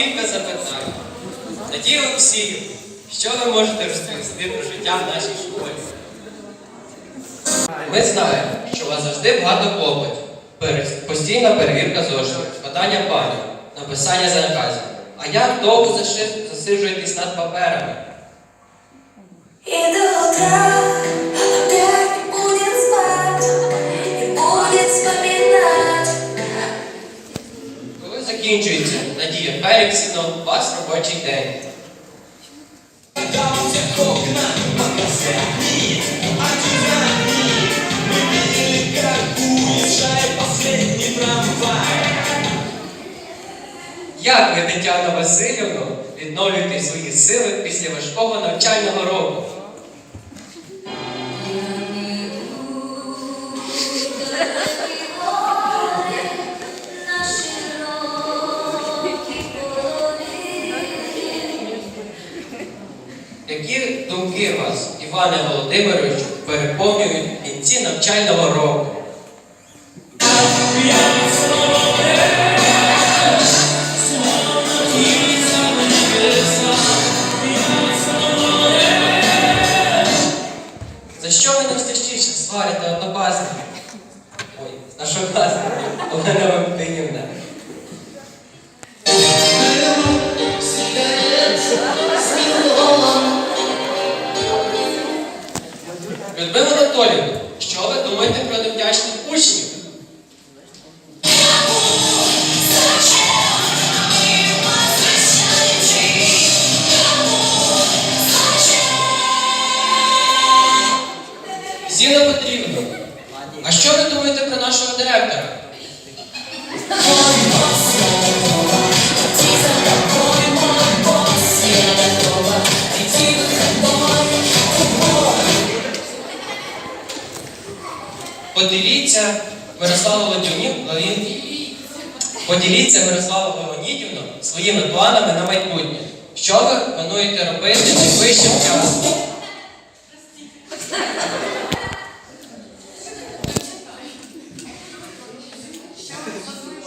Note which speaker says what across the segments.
Speaker 1: кілька запитань. Надію Олексію, що ви можете розповісти про життя в нашій школі? Ми знаємо, що у вас завжди багато клопотів. Постійна перевірка зошитів, складання планів, написання заказів. А як довго засиджуєтесь над паперами?
Speaker 2: И до утра
Speaker 1: робочий день. Як ви, Тетяна Васильівна, відновлюєте свої сили після важкого навчального року? Володимировичу, переповнюють кінці навчального року? За що ви найчастіше сварите однокласника? Ой, нашокласника, Олена Валентинівна. Людмила Анатоліївна, що ви думаєте про невдячних учнів? Зіна Петрівна, а що ви думаєте про нашого директора? Поділіться Мирослава Леонідівна, поділіться Мирослава Леонідівна своїми планами на майбутнє. Що ви плануєте робити найближчим часом?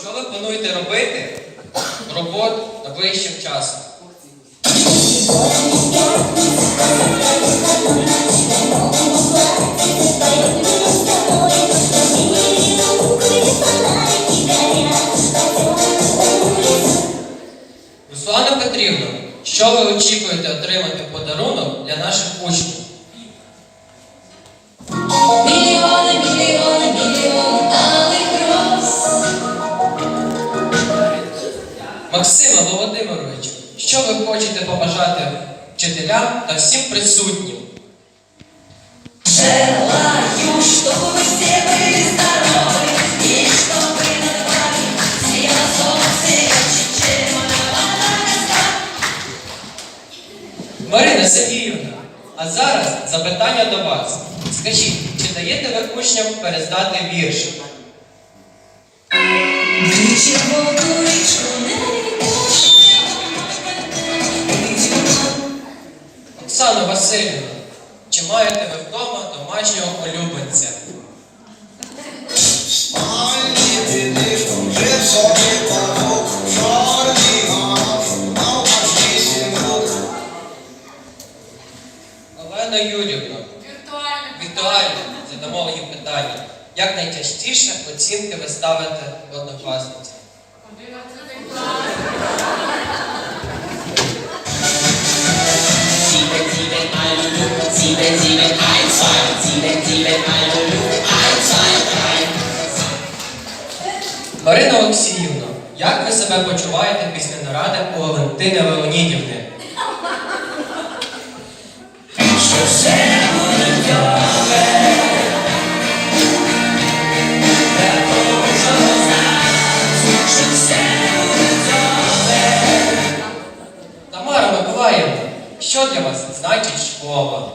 Speaker 1: Що ви плануєте робити роботу найближчим часом? що ви очікуєте отримати в подарунок для наших учнів?
Speaker 2: Мільйони, мільйони, мільйони алих роз
Speaker 1: Максима Володимировичу, що ви хочете побажати вчителям та всім присутнім?
Speaker 2: Желаю, чтобы вы все были
Speaker 1: запитання до вас. Скажіть, чи даєте ви учням перестати вірші? Оксана Васильівна, чи маєте ви вдома домашнього улюбленця? Найчастіше оцінки ви ставите однокласниці? Марина Олексіївна, як ви себе почуваєте після наради у Валентини Леонідівни?
Speaker 3: Що все буде що
Speaker 1: для вас значить школа?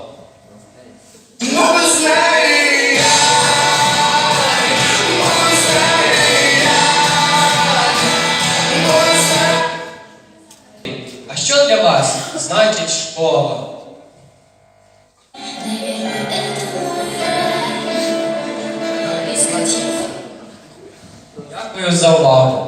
Speaker 4: Bez
Speaker 1: А що для вас значить школа? Дякую за увагу.